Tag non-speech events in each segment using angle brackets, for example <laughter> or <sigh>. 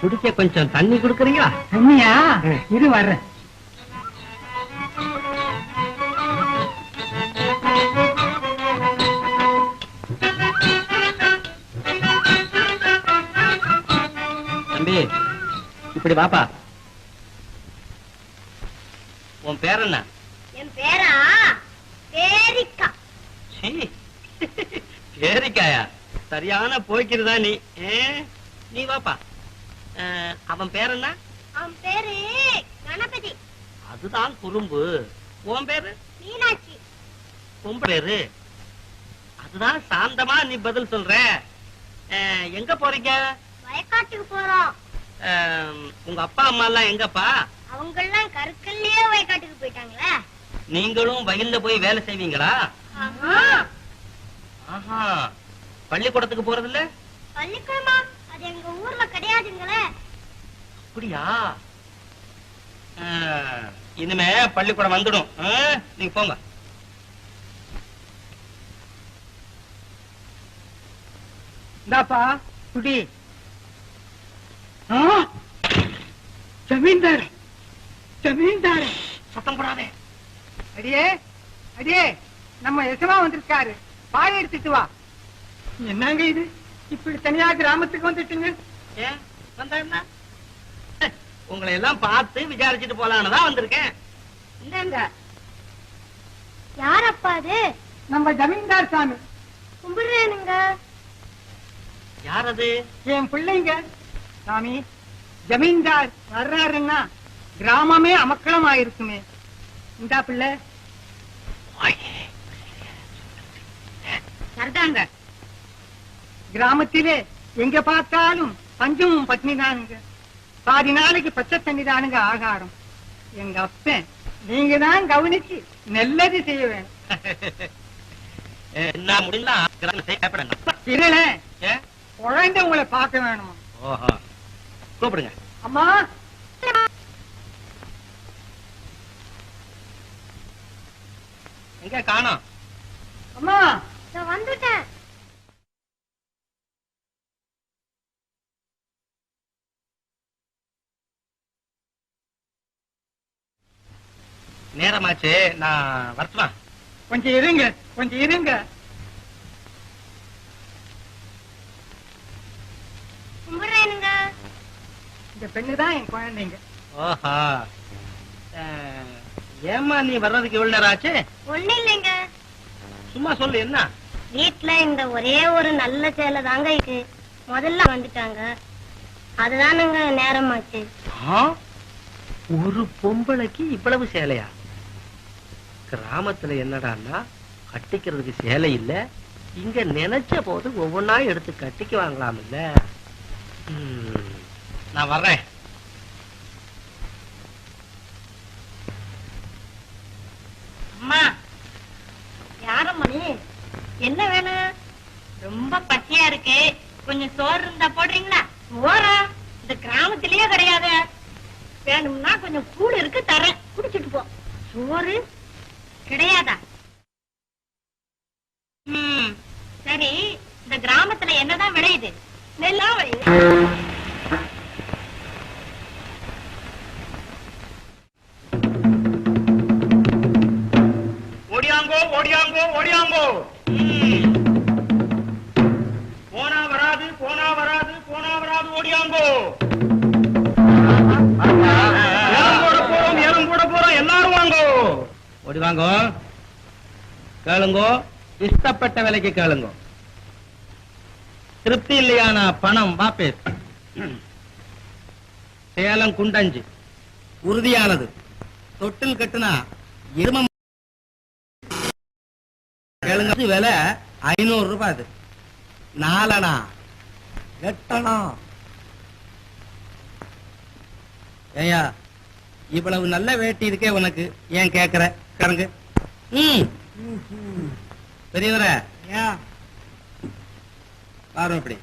குடிக்க கொஞ்சம் தண்ணி கொடுக்குறீங்களா? தண்ணியா? ம். இரு வர்றேன். தம்பி இப்படி வாப்பா. உன் பேர் என்ன? என் பேரா? பேரிக்கா. சீ, பேரிக்காயா? சரியான போய்க்கிறதா நீ? நீ வாப்பா. அவன் பேர் என்ன? அவன் பேரு கணபதி. அதுதான் குறும்பு. உன் பேரு? மீனாட்சி. பொம்பளை பேரு? அதுதான் சாந்தமா நீ பதில் சொல்ற. எங்க போறீங்க? வயக்காட்டுக்கு போறோம். உங்க அப்பா அம்மா எல்லாம் எங்கப்பா? அவங்க எல்லாம் கருக்கல்லையே வயக்காட்டுக்கு போயிட்டாங்களே. நீங்களும் வயல்ல போய் வேலை செய்வீங்களா? பள்ளிக்கூடத்துக்கு போறது இல்ல பள்ளிக்கூடமா? அது எங்க ஊர்ல கிடையாதுங்களே. அப்படியா? இனிமே பள்ளிக்கூடம் வந்துடும். நீங்க போங்க. இந்தாப்பா குடி. ஜமீன்தார் ஜமீன்தார். சத்தம் போடாதே. அடியே அடியே நம்ம எசமா வந்திருக்காரு. பாய் எடுத்துட்டு வா. என்னங்க இது? இப்படி தனியா கிராமத்துக்கு வந்துட்டுங்க? ஏன் வந்தா உங்களை எல்லாம் பார்த்து விசாரிச்சுட்டு போலான்னு தான் வந்திருக்கேன். இந்தாங்க யார் அப்பா அது? நம்ம ஜமீன்தார் சாமி. கும்பிடுறேனுங்க. யார் அது? என் பிள்ளைங்க. சாமி ஜமீன்தார் வர்றாருன்னா கிராமமே அமக்களமா இருக்குமே இந்தா பிள்ளை. சரிதாங்க. கிராமத்திலே எங்க பார்த்தாலும் பஞ்சமும் பத்னி தானுங்க பாதி நாளைக்கு பச்சை தண்ணி தானுங்க ஆகாரம். எங்க அப்பன் நீங்க தான் கவனிச்சு நல்லது செய்ய வேணும். <laughs> குழந்தை உங்களை பார்க்க வேணுமா? ஓஹோ. கூப்பிடுங்க. அம்மா. எங்க காணோம்? அம்மா. நான் வந்துட்டேன். நேரமாச்சு நான் வரட்டுமா? கொஞ்சம் இருங்க கொஞ்சம் இருங்க. கும்பிடுறேனுங்க. இந்த பெண்ணு தான் என் குழந்தைங்க. ஓஹோ. ஏம்மா நீ வர்றதுக்கு எவ்வளவு நேரம் ஆச்சு? ஒண்ணு இல்லைங்க. சும்மா சொல்லு என்ன? வீட்டுல இந்த ஒரே ஒரு நல்ல சேலை தாங்க இருக்கு முதல்ல வந்துட்டாங்க. அதுதானுங்க நேரமாச்சு. ஆ? ஒரு பொம்பளைக்கு இவ்வளவு சேலையா? கிராமத்துல என்னடான்னா கட்டிக்கிறதுக்கு சேலை இல்ல. இங்க நினைச்ச போது ஒவ்வொன்னா எடுத்து கட்டிக்கு வாங்கலாம் இல்ல நான் வர்றேன். அம்மா யாரம்மா என்ன வேணும் ரொம்ப பச்சையா இருக்கு. கொஞ்சம் சோறு இருந்தா போடுறீங்களா? சோறா? இந்த கிராமத்திலேயே கிடையாது. வேணும்னா கொஞ்சம் கூழ் இருக்கு தரேன். குடிச்சிட்டு போ. சோறு? கிடையாதா? ம் சரி இந்த கிராமத்துல என்னதான் விளையுது நெல்லா விளையுது ஓடியாங்கோ ஓடியாங்கோ ஓடியாங்கோ. ஓடி வாங்கோ. கேளுங்கோ. இஷ்டப்பட்ட விலைக்கு கேளுங்கோ. திருப்தி இல்லையான பணம்? வாபேஸ் சேலம் குண்டஞ்சு. உறுதியானது. தொட்டில் கட்டுனா எரும கேளுங்க. விலை ஐநூறு ரூபாய் அது. நாலனா? எட்டனா? ஏயா இவ்வளவு நல்ல வேட்டி இருக்கே உனக்கு. ஏன் கேக்குற? கரங்கு. ம். பெரியவர பாருங்க இப்படி.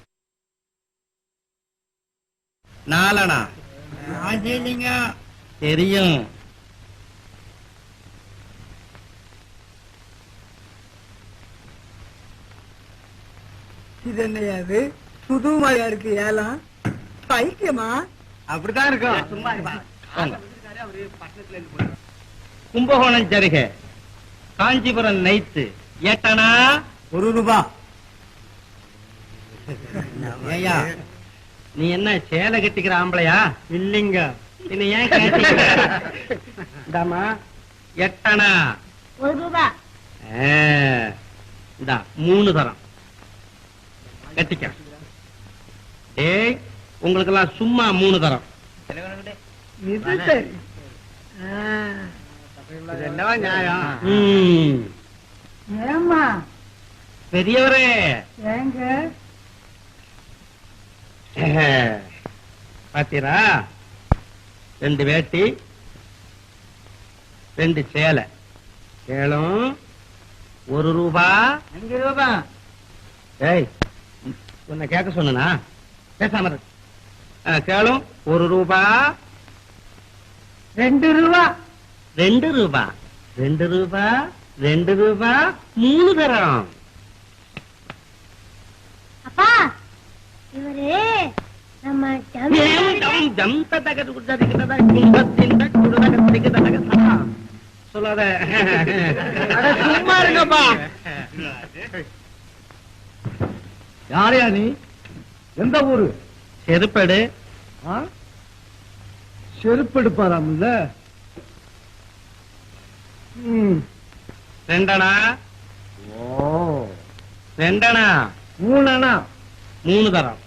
நாலனா தெரியும். இது என்னையா அது புது மாதிரியா இருக்கு ஏலம் பைத்தியமா? அப்படித்தான் இருக்கும். சும்மா கும்பகோணம் ஜருக. காஞ்சிபுரம் நைத்து. எட்டனா ஒரு ரூபா. நீ என்ன சேலை கட்டிக்கிற ஆம்பளையா? இல்லைங்க. பின்ன ஏன் கேட்டீங்க இந்தாம்மா எட்டனா? ஒரு ரூபா. ஆ, இந்தா மூணு தரம். கட்டிக்க டேய் உங்களுக்கெல்லாம் சும்மா மூணு தரம். இது சரி. என்னவா நியாயம் ஏமா பெரியவரே ஏங்க பாத்தீரா ரெண்டு வேட்டி ரெண்டு சேலை சேலம் ஒரு ரூபா அஞ்சு ரூபா ஏய் உன்னை கேட்க சொன்னா பேசாம சேலம் ஒரு ரூபா ரெண்டு ரூபா ரெண்டு ரூபா. ரெண்டு ரூபா ரெண்டு ரூபா மூணு தரம். அப்பா இவரு நம்ம. சொல்லாத. சும்மா இருங்கப்பா. யாரையா நீ? எந்த ஊரு? செருப்படு. ஆ? ரெண்டனா? ரெண்டனா? மூணனா? மூணு தரம்.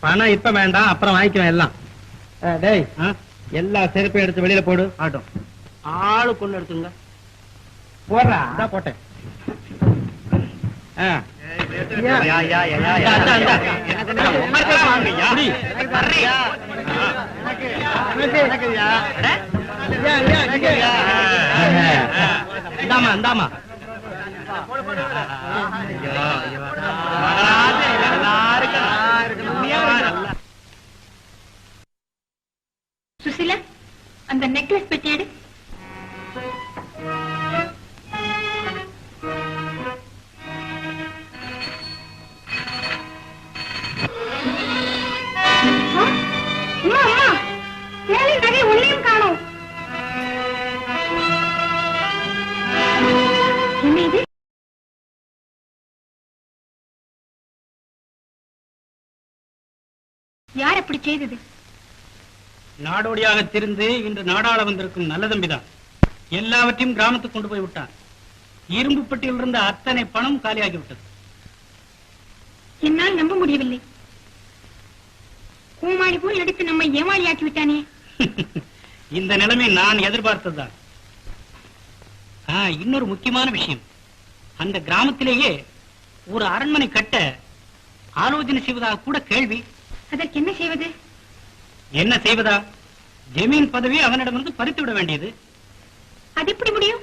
பணம் இப்ப வேண்டாம் அப்புறம் வாங்கிக்குவேன் எல்லாம். டேய். எல்லா செருப்பையும் எடுத்து வெளியில போடு. ஆட்டும். ஆளு கொண்டு எடுத்துங்க போடுறா. போட்டேன். ஆ. இந்தாமா இந்தாமா சுசிலா அந்த நெக்லஸ் பெட்டி எடு. யார் அப்படி செய்தது? நாடோடியாக திரிந்து இன்று நாடாள வந்திருக்கும் நல்ல தம்பிதான் எல்லாவற்றையும் கிராமத்துக்கு கொண்டு போய் விட்டான். இரும்பு பெட்டியில் இருந்த அத்தனை பணம் காலியாகி விட்டது என்னால் நம்ப முடியவில்லை. கூமாளி போல் எடுத்து நம்மை ஏமாளியாக்கி விட்டானே. <laughs> இந்த நிலைமை நான் எதிர்பார்த்ததுதான். இன்னொரு முக்கியமான விஷயம். அந்த கிராமத்திலேயே ஒரு அரண்மனை கட்ட ஆலோசனை செய்வதாக கூட கேள்வி. அதற்கு என்ன செய்வது? என்ன செய்வதா? ஜமீன் பதவி அவனிடமிருந்து பறித்து விட வேண்டியது. அது எப்படி முடியும்?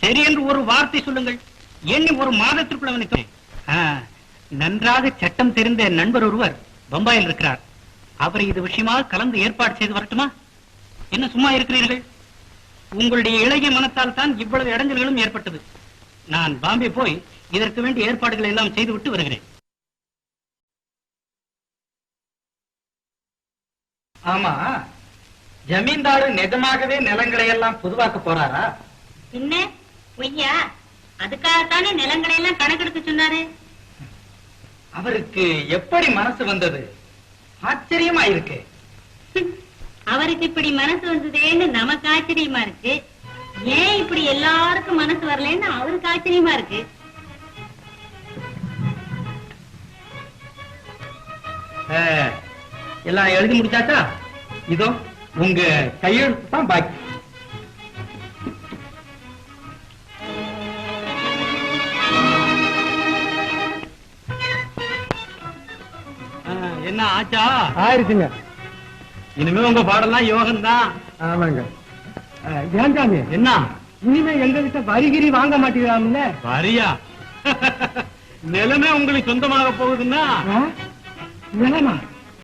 சரி என்று ஒரு வார்த்தை சொல்லுங்கள். எண்ணி ஒரு மாதத்திற்குள் அவனை தொ- ஆ, நன்றாக சட்டம் தெரிந்த நண்பர் ஒருவர் பம்பாயில் இருக்கிறார். அவரை இது விஷயமாக கலந்து ஏற்பாடு செய்து வரட்டுமா? என்ன சும்மா இருக்கிறீர்கள்? உங்களுடைய இளைய மனத்தால் தான் இவ்வளவு இடைஞ்சல்களும் ஏற்பட்டது. நான் பாம்பே போய் இதற்கு வேண்டிய ஏற்பாடுகளை எல்லாம் செய்துவிட்டு வருகிறேன். ஆமா. ஜமீன்தாரு நிஜமாகவே நிலங்களை எல்லாம் பொதுவாக்க போறாரா? என்ன பொய்யா அதுக்காகத்தானே நிலங்களை எல்லாம் கணக்கெடுக்க சொன்னாரு? அவருக்கு எப்படி மனசு வந்தது? ஆச்சரியமா இருக்கு அவருக்கு இப்படி மனசு வந்ததேன்னு நமக்கு ஆச்சரியமா இருக்கு. ஏன் இப்படி எல்லாருக்கும் மனசு வரலன்னு அவருக்கு ஆச்சரியமா இருக்கு? ஆ, எல்லாம் எழுதி முடிச்சாச்சா? இதோ உங்க கையெழுத்து தான் பாக்கி. என்ன ஆச்சா? ஆயிருச்சுங்க. இனிமே உங்க பாடலாம் யோகம் தான் ஆமாங்க ஏன் சாமி? என்ன? இனிமே எங்க கிட்ட வரிகிரி வாங்க மாட்டேங்கிறாமல்ல வரியா? <laughs> நிலமே உங்களுக்கு சொந்தமாக போகுதுன்னா? நிலமா?